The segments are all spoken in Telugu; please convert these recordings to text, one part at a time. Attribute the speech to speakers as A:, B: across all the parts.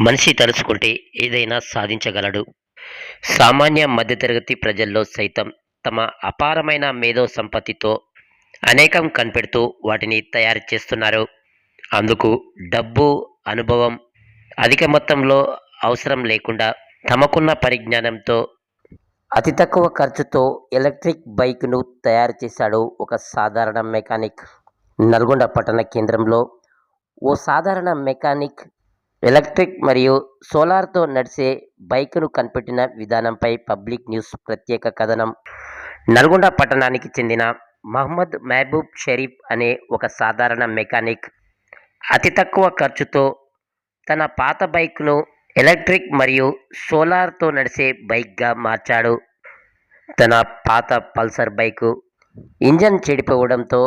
A: మనిషి తలుచుకుంటే ఏదైనా సాధించగలడు. సామాన్య మధ్యతరగతి ప్రజల్లో సైతం తమ అపారమైన మేధో సంపత్తితో అనేకం కనిపెడుతూ వాటిని తయారు చేస్తున్నారు. అందుకు డబ్బు అనుభవం అధిక మొత్తంలో అవసరం లేకుండా తమకున్న పరిజ్ఞానంతో అతి తక్కువ ఖర్చుతో ఎలక్ట్రిక్ బైక్ను తయారు చేశాడు ఒక సాధారణ మెకానిక్. నల్గొండ పట్టణ కేంద్రంలో ఓ సాధారణ మెకానిక్ ఎలక్ట్రిక్ మరియు సోలార్తో నడిచే బైక్ను కనిపెట్టిన విధానంపై పబ్లిక్ న్యూస్ ప్రత్యేక కథనం. నల్గొండ పట్టణానికి చెందిన మహమ్మద్ మహబూబ్ షరీఫ్ అనే ఒక సాధారణ మెకానిక్. అతి తక్కువ ఖర్చుతో తన పాత బైక్ను ఎలక్ట్రిక్ మరియు సోలార్తో నడిచే బైక్గా మార్చాడు. తన పాత పల్సర్ బైకు ఇంజన్ చెడిపోవడంతో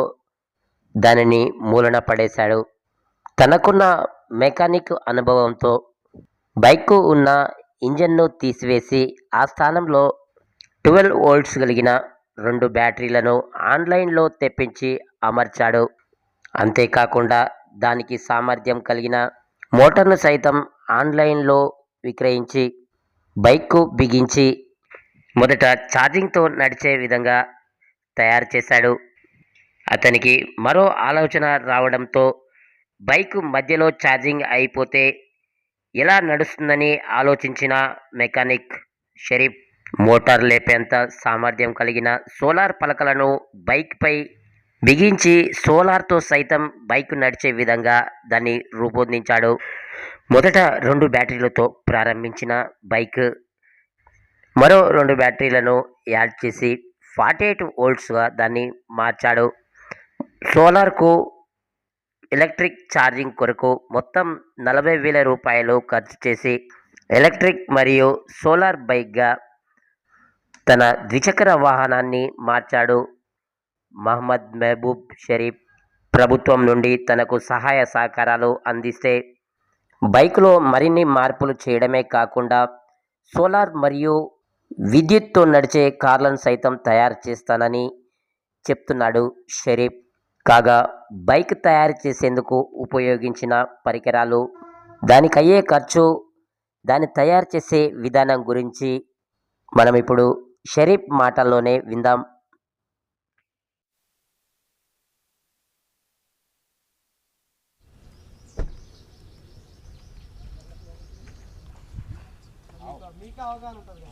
A: దానిని మూలన పడేశాడు. తనకున్న మెకానిక్ అనుభవంతో బైక్కు ఉన్న ఇంజన్ను తీసివేసి ఆ స్థానంలో ట్వెల్వ్ వోల్ట్స్ కలిగిన రెండు బ్యాటరీలను ఆన్లైన్లో తెప్పించి అమర్చాడు. అంతేకాకుండా దానికి సామర్థ్యం కలిగిన మోటార్ను సైతం ఆన్లైన్లో విక్రయించి బైక్కు బిగించి మొదట ఛార్జింగ్తో నడిచే విధంగా తయారు చేశాడు. అతనికి మరో ఆలోచన రావడంతో బైక్ మధ్యలో ఛార్జింగ్ అయిపోతే ఎలా నడుస్తుందని ఆలోచించిన మెకానిక్ షరీఫ్ మోటార్ లేపేంత సామర్థ్యం కలిగిన సోలార్ పలకలను బైక్పై బిగించి సోలార్తో సైతం బైక్ నడిచే విధంగా దాన్ని రూపొందించాడు. మొదట రెండు బ్యాటరీలతో ప్రారంభించిన బైక్ మరో రెండు బ్యాటరీలను యాడ్ చేసి ఫార్టీ ఎయిట్ వోల్ట్స్గా దాన్ని మార్చాడు. సోలార్కు ఎలక్ట్రిక్ ఛార్జింగ్ కొరకు మొత్తం నలభై వేల రూపాయలు ఖర్చు చేసి ఎలక్ట్రిక్ మరియు సోలార్ బైక్గా తన ద్విచక్ర వాహనాన్ని మార్చాడు. మహమ్మద్ మహబూబ్ షరీఫ్ ప్రభుత్వం నుండి తనకు సహాయ సహకారాలు అందిస్తే బైక్లో మరిన్ని మార్పులు చేయడమే కాకుండా సోలార్ మరియు విద్యుత్తో నడిచే కార్లను సైతం తయారు చేస్తానని చెప్తున్నాడు షరీఫ్. కాగా బైక్ తయారు చేసేందుకు ఉపయోగించిన పరికరాలు దానికి అయ్యే ఖర్చు దాన్ని తయారు చేసే విధానం గురించి మనం ఇప్పుడు షరీఫ్ మాటల్లోనే విందాం.
B: మీకు అవగాహన ఉంటుంది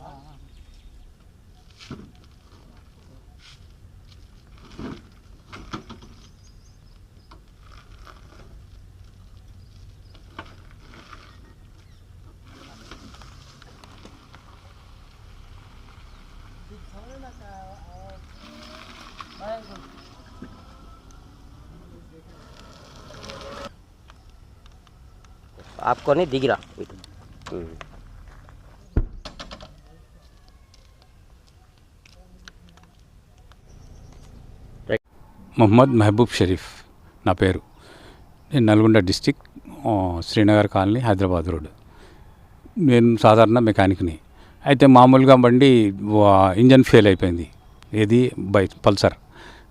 A: ఆపుకొని దిగిరా
C: మొహమ్మద్ మహబూబ్ షరీఫ్ నా పేరు నేను Nalgonda district Srinagar colony Hyderabad road నేను సాధారణ మెకానిక్ని అయితే మామూలుగా బండి ఇంజన్ ఫెయిల్ అయిపోయింది ఏది బై పల్సర్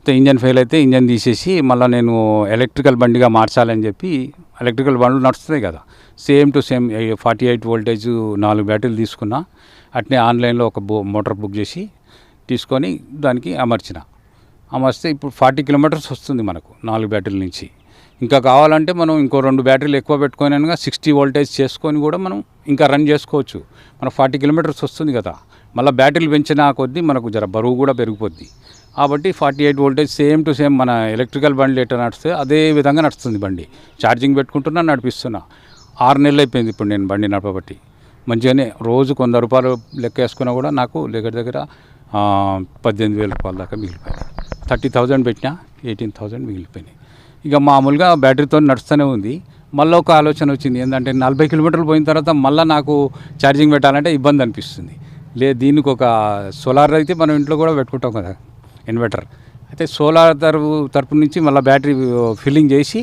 C: చెప్తే ఇంజన్ ఫెయిల్ అయితే ఇంజన్ తీసేసి మళ్ళీ నేను ఎలక్ట్రికల్ బండిగా మార్చాలని చెప్పి ఎలక్ట్రికల్ బండ్లు నడుస్తున్నాయి కదా. Same to same forty eight voltage నాలుగు బ్యాటరీలు తీసుకున్నా అట్నే ఆన్లైన్లో ఒక బో మోటార్ బుక్ చేసి తీసుకొని దానికి అమర్చిన. అమర్స్తే ఇప్పుడు ఫార్టీ కిలోమీటర్స్ వస్తుంది మనకు నాలుగు బ్యాటరీల నుంచి. ఇంకా కావాలంటే మనం ఇంకో రెండు బ్యాటరీలు ఎక్కువ పెట్టుకొని సిక్స్టీ వోల్టేజ్ చేసుకొని కూడా మనం ఇంకా రన్ చేసుకోవచ్చు. మనకు ఫార్టీ కిలోమీటర్స్ వస్తుంది కదా. మళ్ళీ బ్యాటరీలు పెంచిన కొద్దీ మనకు జర బరువు కూడా పెరిగిపోద్ది. కాబట్టి forty eight voltage same to same మన ఎలక్ట్రికల్ బండి ఎట్లా నడుస్తే అదే విధంగా నడుస్తుంది బండి. ఛార్జింగ్ పెట్టుకుంటున్నా నడిపిస్తున్నా. ఆరు నెలలు అయిపోయింది ఇప్పుడు నేను బండి నడపబట్టి. మంచిగానే రోజు వంద రూపాయలు లెక్క వేసుకున్నా కూడా నాకు దగ్గర దగ్గర పద్దెనిమిది వేల రూపాయల దాకా మిగిలిపోయినాయి. థర్టీ థౌజండ్ పెట్టినా ఎయిటీన్ థౌజండ్ మిగిలిపోయినాయి. ఇక మామూలుగా బ్యాటరీతో నడుస్తూనే ఉంది. మళ్ళీ ఒక ఆలోచన వచ్చింది ఏంటంటే నలభై కిలోమీటర్లు పోయిన తర్వాత మళ్ళీ నాకు ఛార్జింగ్ పెట్టాలంటే ఇబ్బంది అనిపిస్తుంది. లే దీనికి ఒక సోలార్ అయితే మనం ఇంట్లో కూడా పెట్టుకుంటాం కదా. ఇన్వర్టర్. అయితే సోలార్ తరపు తరపు నుంచి మళ్ళీ బ్యాటరీ ఫిల్లింగ్ చేసి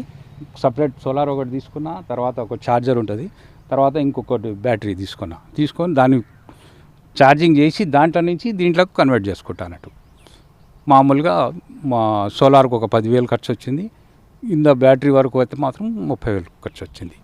C: సపరేట్ సోలార్ ఒకటి తీసుకున్నా తర్వాత ఒక ఛార్జర్ ఉంటుంది. తర్వాత ఇంకొకటి బ్యాటరీ తీసుకున్నా. తీసుకొని దాన్ని ఛార్జింగ్ చేసి దాంట్లో నుంచి దీంట్లోకి కన్వర్ట్ చేసుకుంటా అన్నట్టు. మామూలుగా మా సోలార్కి ఒక పదివేలు ఖర్చు వచ్చింది. ఇంత బ్యాటరీ వరకు అయితే మాత్రం ముప్పై వేలు ఖర్చు వచ్చింది.